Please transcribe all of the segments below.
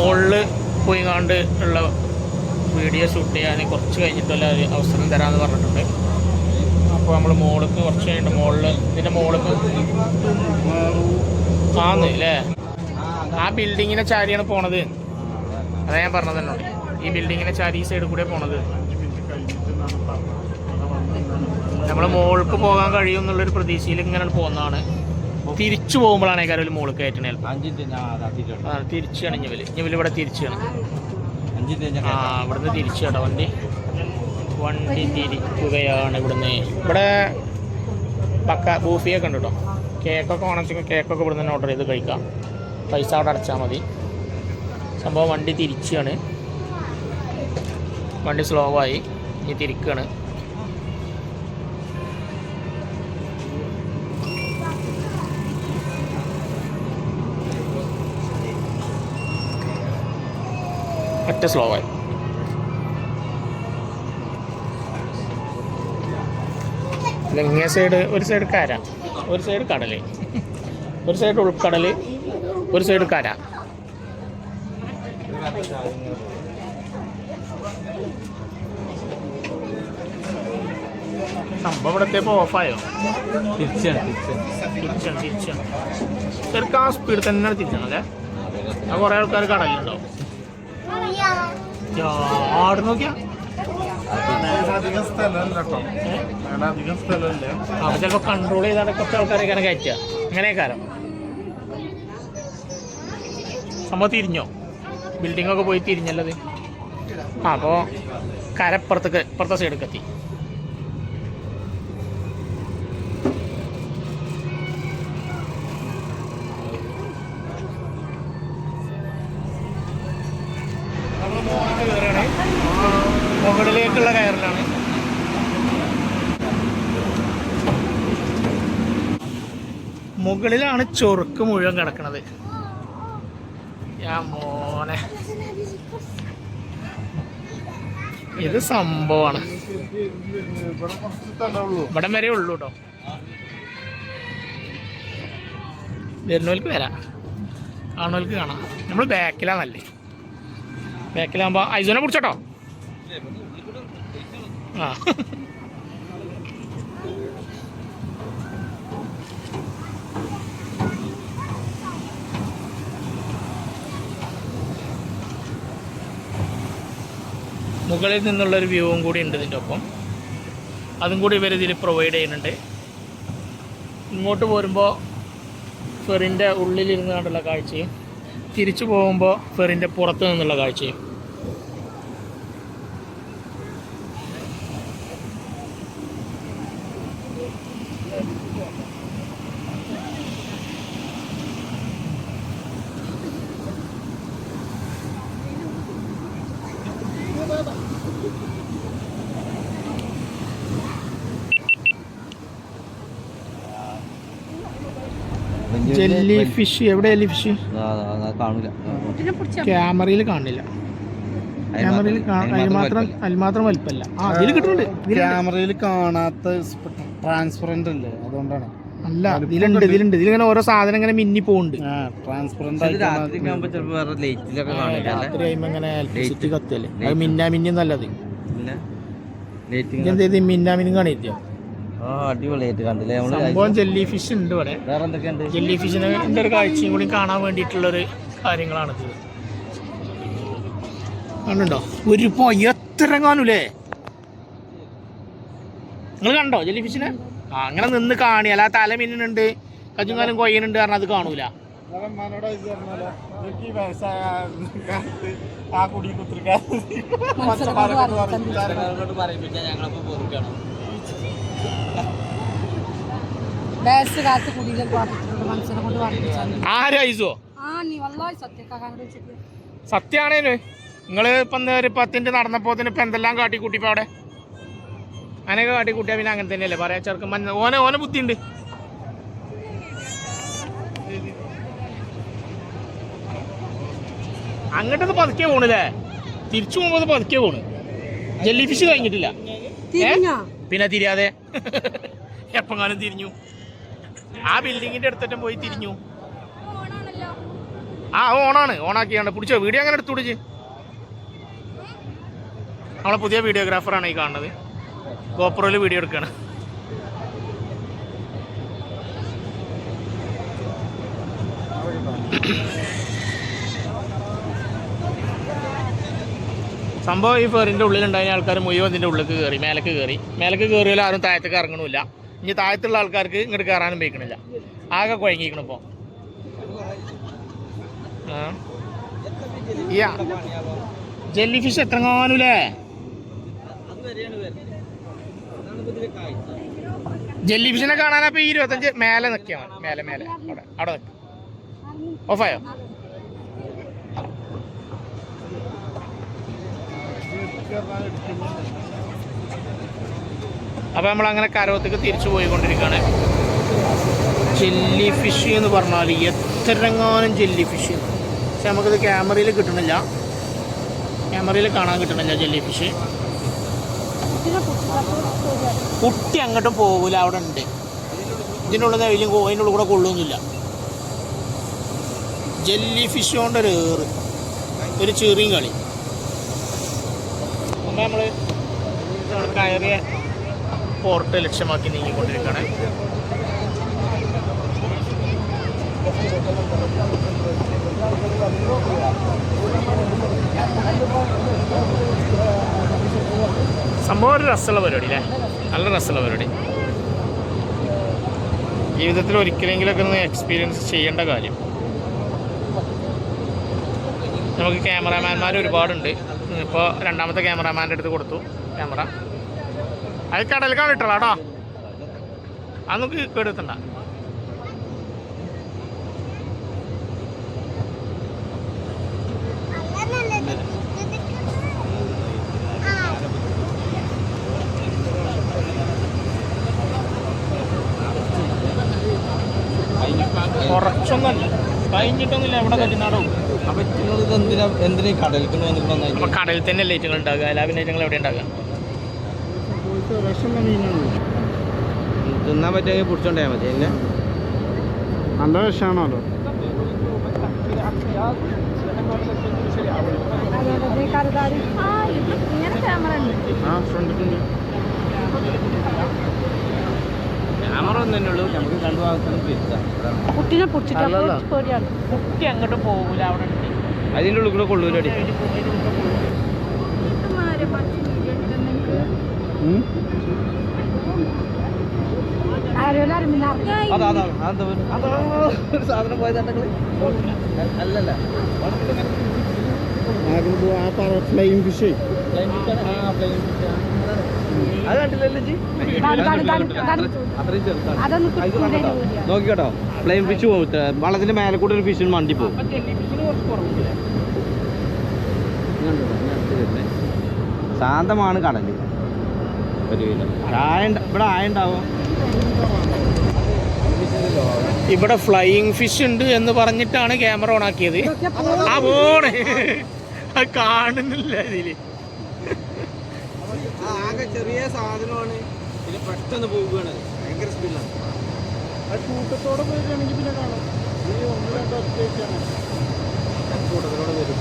മുകളിൽ പോയി കണ്ട് ഉള്ള വീഡിയോ ഷൂട്ട് ചെയ്യാൻ കുറച്ച് കഴിഞ്ഞിട്ടുള്ള ഒരു അവസരം തരാമെന്ന് പറഞ്ഞിട്ടുണ്ട്. അപ്പോൾ നമ്മൾ മോൾക്ക് കുറച്ച് കഴിഞ്ഞിട്ട് മുകളിൽ ഇതിന്റെ മോൾക്ക് ആന്ന് അല്ലേ ആ ബിൽഡിങ്ങിനെ ചാരിയാണ് പോണത്. അതാ ഞാൻ പറഞ്ഞത് ഈ ബിൽഡിങ്ങിനെ ചാരി ഈ സൈഡിൽ കൂടെ പോണത്. നമ്മൾ മോൾക്ക് പോകാൻ കഴിയും എന്നുള്ളൊരു പ്രതീക്ഷയിൽ ഇങ്ങനെ പോകുന്നതാണ് തിരിച്ചു പോകുമ്പോഴാണ് കാര്യം ഒരു മോൾ കയറ്റണേ ചിലപ്പോൾ അഞ്ചിന്റെ ഞാൻ ആ തിരിച്ചാണ് ഞവൽ ഞവൽ ഇവിടെ തിരിച്ചാണ് ആ ഇവിടുന്ന് തിരിച്ചു കേട്ടോ വണ്ടി. വണ്ടി തിരിക്കുകയാണ് ഇവിടുന്ന്. ഇവിടെ പക്ക ബൂഫിയൊക്കെ ഉണ്ട് കേട്ടോ. കേക്കൊക്കെ വേണമെങ്കിൽ കേക്കൊക്കെ ഇവിടുന്ന് തന്നെ ഓർഡർ ചെയ്ത് കഴിക്കാം. പൈസ അവിടെ അടച്ചാൽ മതി. സംഭവം വണ്ടി തിരിച്ചാണ്. വണ്ടി സ്ലോ ആയി. ഇനി തിരിക്കുകയാണ് ഒറ്റ സ്ലോ ആയി ഇങ്ങേ സൈഡ് ഒരു സൈഡ് കര ഒരു സൈഡ് കടൽ ഒരു സൈഡ് ഉൾക്കടൽ ഒരു സൈഡ് കര. സംഭവം ഇവിടെ എത്തിയപ്പോൾ ഓഫായോ? തിരിച്ചാണ് തിരിച്ചാണ്. തിരിച്ചാണ് തിരിച്ചാണ്. ആ സ്പീഡ് തന്നെ തിരിച്ചാണ് അല്ലേ? ആ കുറേ ആൾക്കാർ കടലുണ്ടാവും ആട് അപ്പൊ ചിലപ്പോ കൺട്രോൾ ചെയ്താണ് കുറച്ച് ആൾക്കാരെ ഇങ്ങനെ കയറ്റുക. അങ്ങനെ കാലം സംഭവം തിരിഞ്ഞോ? ബിൽഡിംഗ് ഒക്കെ പോയി തിരിഞ്ഞല്ലത്? അപ്പോ അപ്പോൾ കരപ്പുറത്തേക്ക് ഇപ്പുറത്തെ സൈഡിലേക്ക് എത്തി. മുകളിലാണ് ചൊറുക്ക് മുഴുവൻ കിടക്കണത്. മോനെ. ഇത് സംഭവമാണ്. ഇവിടെ വരെ ഉള്ളൂ കേട്ടോ വരുന്നവർക്ക് വരാം. കാണുന്നവർക്ക് കാണാം. നമ്മൾ ബാക്കിലാന്നല്ലേ ബാക്കിലാകുമ്പോ ഐസോനെ പിടിച്ചോട്ടോ ആ. മുകളിൽ നിന്നുള്ളൊരു വ്യൂവും കൂടി ഉണ്ട് ഇതിന്റെ ഒപ്പം. അതും കൂടി ഇവർ ഇതിൽ പ്രൊവൈഡ് ചെയ്യുന്നുണ്ട്. ഇങ്ങോട്ട് പോരുമ്പോൾ ഫെറിന്റെ ഉള്ളിലിരുന്ന് കണ്ടുള്ള കാഴ്ചയും തിരിച്ചു പോകുമ്പോൾ ഫെറിന്റെ പുറത്ത് നിന്നുള്ള കാഴ്ചയും. ജെല്ലി ഫിഷ് എവിടെ ജെല്ലി ഫിഷ്? കാണൂല. ക്യാമറയിൽ കാണില്ല. ക്യാമറയിൽ അതിമാത്രം മാത്രം വലിപ്പല്ല. ആ അതിൽ കിട്ടുന്നുണ്ട്. ക്യാമറയിൽ കാണാത്ത ട്രാൻസ്പെറന്റ് അല്ലേ? അതുകൊണ്ടാണ്. അല്ല ഇതിലുണ്ട് ഇതിലുണ്ട്. ഇതിലിങ്ങനെ ഓരോ സാധനം ഇങ്ങനെ മിന്നി പോകുന്നുണ്ട് രാത്രി ആകുമ്പോ കാണില്ല ഇങ്ങനെ ഇലക്ട്രിസിറ്റി കത്തല്ലേ അത് മിന്നാ മിന്നി നല്ലത്. മിന്നാ മിന്നും കാണില്ല. ആ അടിപൊളിയായിട്ട് കണ്ടില്ലേ? നമ്മൾ സംഭവം ജെല്ലി ഫിഷ് ഉണ്ട് ഇവിടെ. വേറെ എന്തൊക്കെയുണ്ട് ജെല്ലി ഫിഷിന്റെ ഒരു കാഴ്ചയും കൂടി കാണാൻ വേണ്ടിയിട്ടുള്ളൊരു കാര്യങ്ങളാണിത് കണ്ടുണ്ടോ? ഒരു പോ എത്ര കാണൂലേ? നിങ്ങൾ കണ്ടോ ജെല്ലി ഫിഷിനെ അങ്ങനെ നിന്ന് കാണി അല്ല തല മിന്നുന്നുണ്ട്. കജുങ്കാലും കൊയ്യനുണ്ട് കാരണം അത് കാണൂല. ആ കുടി കുത്തിരിക്കാൻ ഞങ്ങളപ്പോ പൊറുക്കണം വയസ്സ് കാലത്ത് കുടിയിൽ പാട്ടിട്ടുണ്ട് മനുഷ്യനെ കൊണ്ട് വർദ്ധിച്ചാൽ ആരാ ഐസോ? ആ നീ വല്ലായി സത്യക്കാക്കാൻ വെച്ചിട്ട്. സത്യാണേനു നിങ്ങൾ ഇപ്പം ഒരു പത്തിന്റെ നടന്നപ്പോ ഇപ്പം എന്തെല്ലാം കാട്ടിക്കൂട്ടിപ്പോൾ അവിടെ? അങ്ങനെയൊക്കെ കാട്ടിക്കൂട്ടിയാൽ പിന്നെ അങ്ങനെ തന്നെയല്ലേ പറയാ ചെറുക്കൻ മഞ്ഞ ഓനെ ഓനെ ബുദ്ധിയുണ്ട്. അങ്ങോട്ടത് പതുക്കെ പോണില്ലേ തിരിച്ചു പോകുമ്പോൾ പതുക്കെ പോണ്. ജെല്ലി ഫിഷ് കഴിഞ്ഞിട്ടില്ല പിന്നെ തിരിയാതെ. എപ്പങ്ങാനും തിരിഞ്ഞു. ആ ബിൽഡിങ്ങിന്റെ അടുത്തറ്റം പോയി തിരിഞ്ഞു. ആ ഓണാണ്. ഓണാക്കിയാണ്. പിടിച്ചോ? വീഡിയോ അങ്ങനെ എടുത്തു പിടിച്ച് നമ്മളെ പുതിയ വീഡിയോഗ്രാഫറാണ് ഈ കാണുന്നത്. ഗോപ്രോയിൽ വീഡിയോ എടുക്കുകയാണ് സംഭവം ഈ ഫെറിന്റെ ഉള്ളിലുണ്ടായ ആൾക്കാർ മുഴുവൻ ഇതിന്റെ ഉള്ളിലേക്ക് കയറി മേലക്ക് കയറി മേലക്ക് കയറിയാലും ആരും താഴത്തേക്ക് ഇറങ്ങണമില്ല. ഇനി താഴത്തുള്ള ആൾക്കാർക്ക് ഇങ്ങോട്ട് കയറാനും വയ്ക്കണില്ല. ആകെ കുഴങ്ങിക്കണം ഇപ്പോൾ ജെല്ലി ഫിഷ് എത്ര കാണൂലേ ജെല്ലി ഫിഷിനെ കാണാനപ്പോൾ ഈ ഇരുപത്തഞ്ച് മേലെ നിൽക്കിയാൽ മേലെ മേലെ. അവിടെ അവിടെ നിൽക്കും ഓഫായോ? അപ്പോൾ നമ്മൾ അങ്ങനെ കരവത്തേക്ക് തിരിച്ചു പോയിക്കൊണ്ടിരിക്കുകയാണ്. ജെല്ലി ഫിഷ് എന്ന് പറഞ്ഞാൽ എത്രങ്ങാനും ജെല്ലി ഫിഷ് പക്ഷെ നമുക്കിത് ക്യാമറയിൽ കിട്ടണില്ല. ക്യാമറയിൽ കാണാൻ കിട്ടണില്ല ജെല്ലി ഫിഷ് കുട്ടി അങ്ങോട്ടും പോകില്ല അവിടെ ഉണ്ട്. ഇതിന്റെ അതിലും ഉള്ളിൽ കൂടെ കൊള്ളുന്നില്ല. ജെല്ലി ഫിഷ് കൊണ്ടൊരു ഏറ്. ഒരു ചെറിയും കളി. നമ്മൾ കയറിയ പോർട്ട് ലക്ഷ്യമാക്കി നീങ്ങിക്കൊണ്ടിരിക്കുകയാണ്. സംഭവം ഒരു രസമുള്ള പരിപാടി അല്ലേ? നല്ല രസമുള്ള പരിപാടി. ജീവിതത്തിൽ ഒരിക്കലെങ്കിലൊക്കെ ഒന്ന് എക്സ്പീരിയൻസ് ചെയ്യേണ്ട കാര്യം. നമുക്ക് ക്യാമറാമാൻമാർ ഒരുപാടുണ്ട്. ഇപ്പോൾ രണ്ടാമത്തെ ക്യാമറാമാന്റെ അടുത്ത് കൊടുത്തു. ക്യാമറ അത് കടലിൽ ഇട്ടോളാം കേട്ടോ അത് നമുക്ക് കേടുത്തണ്ട കുറച്ചൊന്നല്ല കഴിഞ്ഞിട്ടൊന്നുമില്ല എവിടെ കല്ലിനാടോ അപ്പൊ എന്തിനാ എന്തിനാ കടലിൽ കടലിൽ തന്നെ ലൈറ്റുകൾ ഉണ്ടാകുക പിന്നെ എവിടെ ഉണ്ടാകുക തിന്നാൻ പറ്റുമെങ്കിൽ പിടിച്ചോണ്ടാ മതി അല്ലേ? നല്ല വിഷമാണല്ലോ. ക്യാമറ ഒന്നും തന്നെ ഉള്ളൂ. നമുക്ക് രണ്ടു ഭാഗത്തുനിന്ന് തിരിച്ചാം കുട്ടീനെ പൊട്ടിച്ചപ്പോൾ കുട്ടി അങ്ങോട്ട് പോകൂല അവിടെ അതിന്റെ ഉള്ളിൽ കൂടെ കൊള്ളൂലടി ആരോലും അറിയില്ല അതെന്താ? അതാ ഒരു സാധനം പോയതാണ്ടെങ്കിൽ അല്ലല്ല. ആ പറ ഫ്ലൈം ഫിഷ് അത് കണ്ടില്ലല്ലോ ജി. അത്രയും ചെറുതാണ്. നോക്കിക്കോട്ടോ. ഫ്ലെയിം ഫിഷ് പോകും വള്ളത്തിന്റെ മേലെ കൂടെ ഒരു ഫിഷിന് മണ്ടി പോകും ശാന്തമാണ് കടൽ. ഒരു ആയ ഇവിടെ ആയ ഉണ്ടാവും? ഇവിടെ ഫ്ലൈയിങ് ഫിഷ് ഉണ്ട് എന്ന് പറഞ്ഞിട്ടാണ് ക്യാമറ ഓൺ ആക്കിയത്. ആ പോണേ. അത് കാണുന്നില്ല ഇതിൽ. ആകെ ചെറിയ സാധനമാണ്. ഇത് പെട്ടെന്ന് പോവുകയാണ്. ഭയങ്കര സ്പീഡിലാണ് കൂട്ടത്തോടെ പോയിട്ടാണെങ്കിൽ പിന്നെ കാണാം. കൂട്ടത്തോടെ വരും.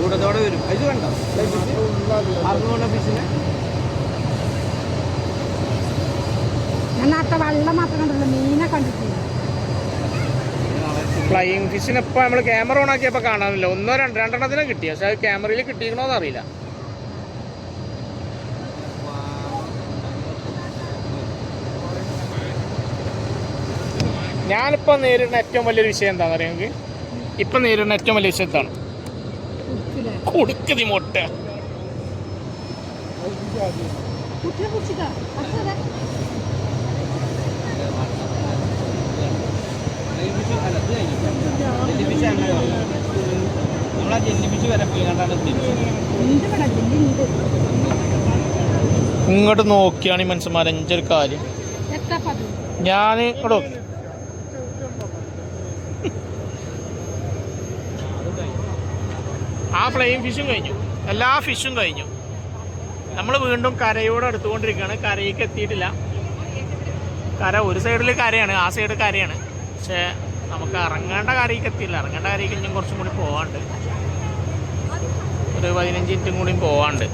കൂട്ടത്തോടെ വരും. ഇത് കണ്ടോ അറുന്നൂറ് ഫിഷിനെ നേരത്തെ വെള്ളം മാത്രം കണ്ടല്ലോ മീനെ കണ്ടിട്ടില്ല. ഫ്ലൈയിങ് ഫിഷിന് ഇപ്പൊ നമ്മൾ ക്യാമറ ഓൺ ആക്കിയപ്പോ കാണാനില്ല. ഒന്നോ രണ്ട് രണ്ടെണ്ണത്തിനും കിട്ടി. പക്ഷെ അത് ക്യാമറയിൽ കിട്ടിക്കണോന്ന് അറിയില്ല. ഞാനിപ്പോൾ നേരിടുന്ന ഏറ്റവും വലിയൊരു വിഷയം എന്താണെന്ന് അറിയാം നിങ്ങൾക്ക്? ഇപ്പം നേരിടുന്ന ഏറ്റവും വലിയ വിഷയം എന്താണ്? കൊടുക്കതി മൊട്ട അങ്ങനെ നമ്മളാ വരെ പോയി കണ്ടാണ് ഇങ്ങോട്ട് നോക്കിയാണ് ഈ മനുഷ്യന്മാർ ഒരു കാര്യം. ഞാൻ ഇങ്ങോട്ട് നോക്കി ആ ഫ്ലെയിം ഫിഷും കഴിഞ്ഞു. എല്ലാ ഫിഷും കഴിഞ്ഞു. നമ്മൾ വീണ്ടും കരയോട് അടുത്തുകൊണ്ടിരിക്കുകയാണ്. കരയിലേക്ക് എത്തിയിട്ടില്ല. കര ഒരു സൈഡിൽ കരയാണ് ആ സൈഡ് കരയാണ്. പക്ഷേ നമുക്ക് ഇറങ്ങേണ്ട കാര്യക്ക് എത്തിയില്ല. ഇറങ്ങേണ്ട കാര്യക്ക് ഇനിയും കുറച്ചും കൂടി പോവാണ്ട് ഒരു പതിനഞ്ച് മിനിറ്റും കൂടി പോവാണ്ട്